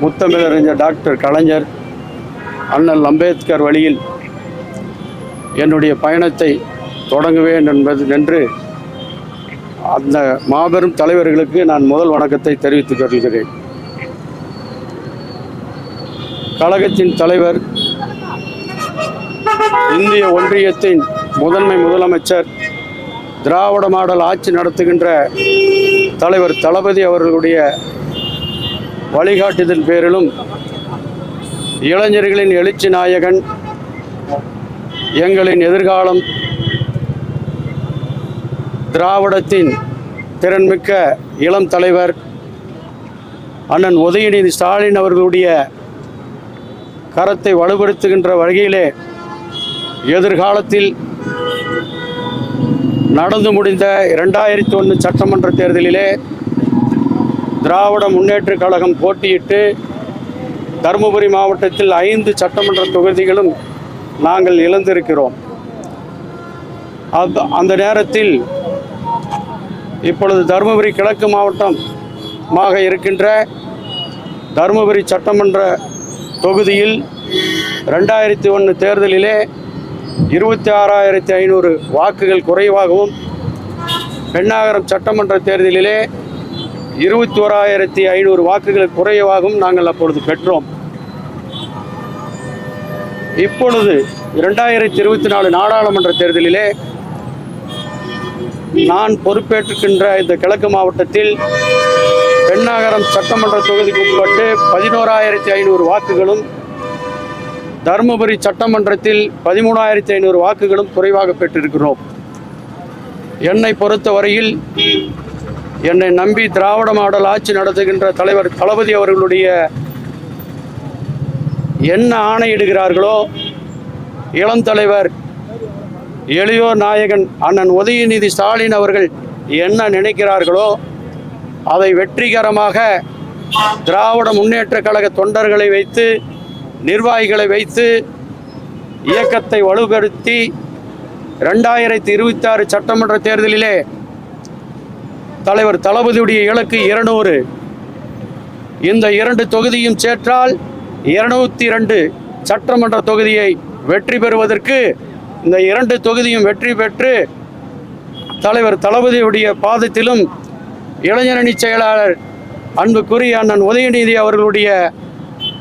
முத்தமிழறிஞர் டாக்டர் கலைஞர் அண்ணல் அம்பேத்கர் வழியில் என்னுடைய பயணத்தை தொடங்குவேன் என்பது என்று அந்த மாபெரும் தலைவர்களுக்கு நான் முதல் வணக்கத்தை தெரிவித்துக் கொள்கிறேன். கழகத்தின் தலைவர் இந்திய ஒன்றியத்தின் முதன்மை முதலமைச்சர் திராவிட மாடல் ஆட்சி நடத்துகின்ற தலைவர் தளபதி அவர்களுடைய வழிகாட்டுதல் பேரிலும் இளைஞர்களின் எழுச்சி நாயகன் எங்களின் எதிர்காலம் திராவிடத்தின் திறன்மிக்க இளம் தலைவர் அண்ணன் உதயநிதி ஸ்டாலின் அவர்களுடைய கரத்தை வலுப்படுத்துகின்ற வகையிலே எதிர்காலத்தில் நடந்து முடிந்த இரண்டாயிரத்தி ஒன்று சட்டமன்ற தேர்தலிலே திராவிட முன்னேற்றக் கழகம் போட்டியிட்டு தருமபுரி மாவட்டத்தில் ஐந்து சட்டமன்ற தொகுதிகளும் நாங்கள் இழந்திருக்கிறோம். அந்த அந்த நேரத்தில் இப்பொழுது தருமபுரி கிழக்கு மாவட்டமாக இருக்கின்ற தருமபுரி சட்டமன்ற தொகுதியில் ரெண்டாயிரத்தி ஒன்று தேர்தலிலே இருபத்தி ஆறாயிரத்தி ஐநூறு வாக்குகள் குறைவாகவும் பெண்ணாகரம் சட்டமன்ற தேர்தலிலே இருபத்தி ஓராயிரத்தி ஐநூறு வாக்குகள் குறைவாகவும் நாங்கள் அப்பொழுது பெற்றோம். இப்பொழுது இரண்டாயிரத்தி இருபத்தி நாலு நாடாளுமன்ற தேர்தலிலே நான் பொறுப்பேற்றுக்கின்ற இந்த கிழக்கு மாவட்டத்தில் பெண்ணாகரம் சட்டமன்ற தொகுதிக்கு உட்பட்டு பதினோராயிரத்தி ஐநூறு வாக்குகளும் தருமபுரி சட்டமன்றத்தில் பதிமூணாயிரத்தி ஐநூறு வாக்குகளும் குறைவாக பெற்றிருக்கிறோம். என்னை பொறுத்தவரையில் என்னை நம்பி திராவிட மாடல் ஆட்சி நடத்துகின்ற தலைவர் தளபதி அவர்களுடைய என்ன ஆணையிடுகிறார்களோ இளம் தலைவர் எளியோர் நாயகன் அண்ணன் உதயநிதி ஸ்டாலின் அவர்கள் என்ன நினைக்கிறார்களோ அதை வெற்றிகரமாக திராவிட முன்னேற்ற கழக தொண்டர்களை வைத்து நிர்வாகிகளை வைத்து இயக்கத்தை வலுப்படுத்தி ரெண்டாயிரத்தி இருபத்தி ஆறு சட்டமன்ற தேர்தலிலே தலைவர் தளபதியுடைய இலக்கு இருநூறு. இந்த இரண்டு தொகுதியும் சேற்றால் இருநூத்தி இரண்டு சட்டமன்ற தொகுதியை வெற்றி பெறுவதற்கு இந்த இரண்டு தொகுதியும் வெற்றி பெற்று தலைவர் தளபதியுடைய பாதத்திலும் இளைஞரணி செயலாளர் அன்புக்குரிய அண்ணன் உதயநிதி அவர்களுடைய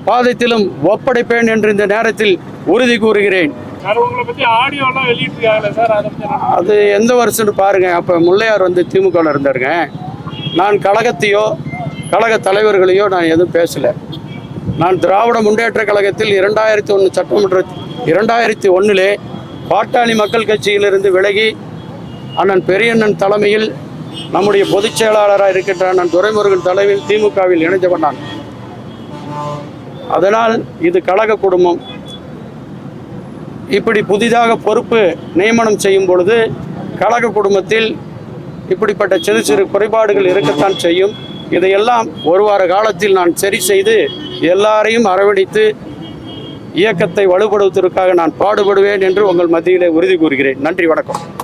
பாதத்திலும் ஒப்படைப்பேன் என்று இந்த நேரத்தில் உறுதி கூறுகிறேன். உங்களை சார் அது எந்த வருஷம்னு பாருங்க. அப்போ முல்லையார் வந்து திமுகவில் இருந்தாருங்க. நான் கழகத்தையோ கழக தலைவர்களையோ நான் எதுவும் பேசலை. நான் திராவிட முன்னேற்ற கழகத்தில் இரண்டாயிரத்தி ஒன்று சட்டமன்ற இரண்டாயிரத்தி ஒன்றிலே பாட்டாளி மக்கள் கட்சியிலிருந்து விலகி அண்ணன் பெரியண்ணன் தலைமையில் நம்முடைய பொதுச் செயலாளராக இருக்கின்ற அண்ணன் துரைமுருகன் தலைமையில் திமுகவில் இணைந்தவன் நான். அதனால் இது கழக குடும்பம். இப்படி புதிதாக பொறுப்பு நியமனம் செய்யும் பொழுது கழக குடும்பத்தில் இப்படிப்பட்ட சிறு சிறு குறைபாடுகள் இருக்கத்தான் செய்யும். இதையெல்லாம் ஒரு வார காலத்தில் நான் சரி செய்து எல்லாரையும் அரவணைத்து இயக்கத்தை வலுப்படுத்துவதற்காக நான் பாடுபடுவேன் என்று உங்கள் மத்தியிலே உறுதி கூறுகிறேன். நன்றி வணக்கம்.